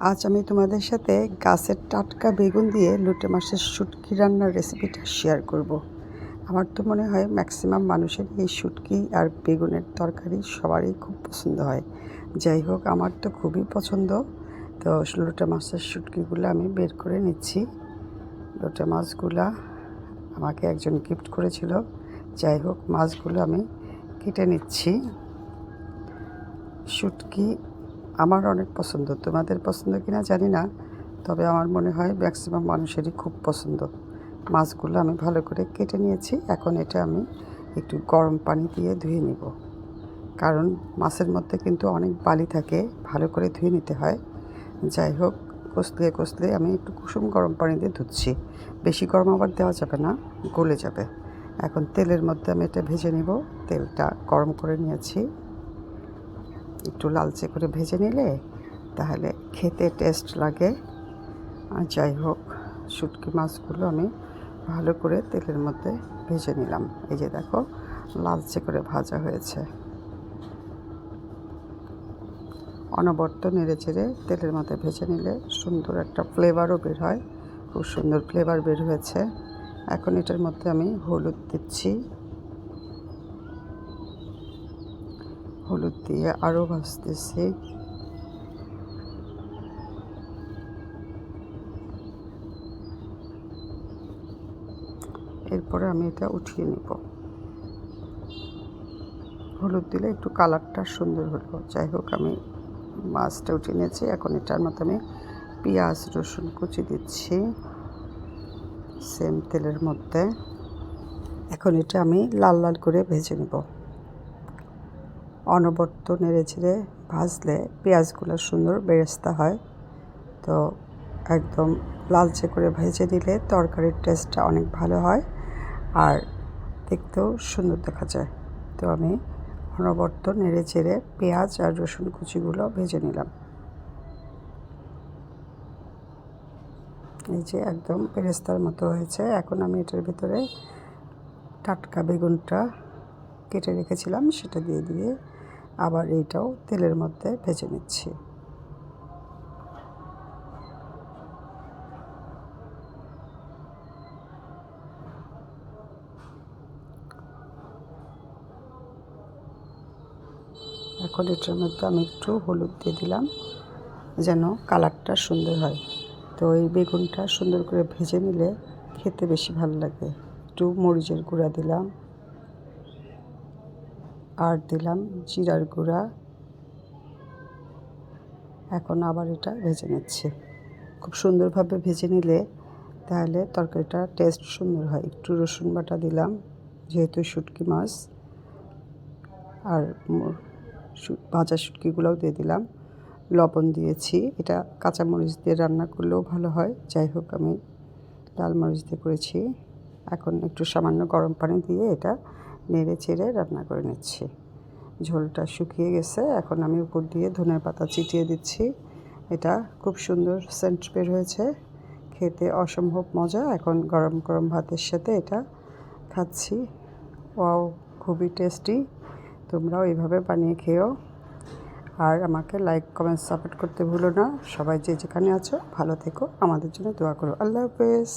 আজ আমি তোমাদের সাথে গাছের টাটকা বেগুন দিয়ে লুটে মাছের শুটকি রান্নার রেসিপিটা শেয়ার করব। আমার তো মনে হয় ম্যাক্সিমাম মানুষের এই শুটকি আর বেগুনের তরকারি সবারই খুব পছন্দ হয়। যাই হোক, আমার তো খুবই পছন্দ। তো লোটে মাছের শুটকিগুলো আমি বের করে নিচ্ছি। লোটে মাছগুলা আমাকে একজন গিফট করেছিল। যাই হোক, মাছগুলো আমি কেটে নিচ্ছি। শুটকি আমার অনেক পছন্দ। তোমাদের পছন্দ কিনা জানি না, তবে আমার মনে হয় ম্যাক্সিমাম মানুষেরই খুব পছন্দ। মাছগুলো আমি ভালো করে কেটে নিয়েছি, এখন এটা আমি একটু গরম পানি দিয়ে ধুয়ে নিব। কারণ মাছের মধ্যে কিন্তু অনেক বালি থাকে, ভালো করে ধুয়ে নিতে হয়। যাই হোক কষলে কষলে আমি একটু কুসুম গরম পানি দিয়ে ধুচ্ছি। বেশি গরম আবার দেওয়া যাবে না, গলে যাবে। এখন তেলের মধ্যে আমি এটা ভেজে নিব। তেলটা গরম করে নিয়েছি। একটু লালচে করে ভেজে নিলে তাহলে খেতে টেস্ট লাগে। আর যাই হোক, শুটকি মাছগুলো আমি ভালো করে তেলের মধ্যে ভেজে নিলাম। এই যে দেখো, লালচে করে ভাজা হয়েছে। অনবর্ত নেড়ে চেড়ে তেলের মধ্যে ভেজে নিলে সুন্দর একটা ফ্লেভারও বের হয়। খুব সুন্দর ফ্লেভার বের হয়েছে। এখন এটার মধ্যে আমি হলুদ দিচ্ছি। হলুদ দিয়ে আরও ভাজতেছি। এরপরে আমি এটা উঠিয়ে নিব। হলুদ দিলে একটু কালারটা সুন্দর হলো। যাই হোক, আমি মাছটা উঠিয়ে নিয়েছি। এখন এটার মধ্যে আমি পেঁয়াজ, রসুন কুচি দিচ্ছি সেম তেলের মধ্যে। এখন এটা আমি লাল লাল করে ভেজে নেব। অনবর্ত নেড়ে ছেড়ে ভাজলে পেঁয়াজগুলো সুন্দর বেরেস্তা হয়। তো একদম লালচে করে ভেজে নিলে তরকারির টেস্টটা অনেক ভালো হয় আর দেখতেও সুন্দর দেখা যায়। তো আমি অনবর্ত নেড়ে চেড়ে পেঁয়াজ আর রসুন কুচিগুলো ভেজে নিলাম। এই যে একদম পেরেস্তার মতো হয়েছে। এখন আমি এটার ভিতরে টাটকা বেগুনটা কেটে রেখেছিলাম, সেটা দিয়ে দিয়ে আবার এইটাও তেলের মধ্যে ভেজে নিচ্ছি। এখন এটার মধ্যে আমি একটু হলুদ দিয়ে দিলাম, যেন কালারটা সুন্দর হয়। তো এই বেগুনটা সুন্দর করে ভেজে নিলে খেতে বেশি ভালো লাগে। একটু মরিচের গুঁড়া দিলাম আর দিলাম জিরার গুঁড়া। এখন আবার এটা ভেজে নিচ্ছি। খুব সুন্দরভাবে ভেজে নিলে তাহলে তরকারিটা টেস্ট সুন্দর হয়। একটু রসুন বাটা দিলাম, যেহেতু শুটকি মাছ। আর ভাজা শুটকিগুলোও দিয়ে দিলাম। লবণ দিয়েছি। এটা কাঁচামরিচ দিয়ে রান্না করলেও ভালো হয়। যাই হোক, আমি লাল মরিচ দিয়ে করেছি। এখন একটু সামান্য গরম পানি দিয়ে এটা নেড়ে চেড়ে রান্না করে নিচ্ছি। ঝোলটা শুকিয়ে গেছে, এখন আমি উপর দিয়ে ধনের পাতা চিটিয়ে দিচ্ছি। এটা খুব সুন্দর সেন্ট বের হয়েছে। খেতে অসম্ভব মজা, এখন গরম গরম ভাতের সাথে এটা খাচ্ছি। ওয়াও, খুবই টেস্টি তোমরাও এইভাবে বানিয়ে খেও আর আমাকে লাইক কমেন্ট সাপোর্ট করতে ভুলো না। সবাই যে যেখানে আছো, ভালো থেকো। আমাদের জন্য দোয়া করো। আল্লাহ হাফেজ।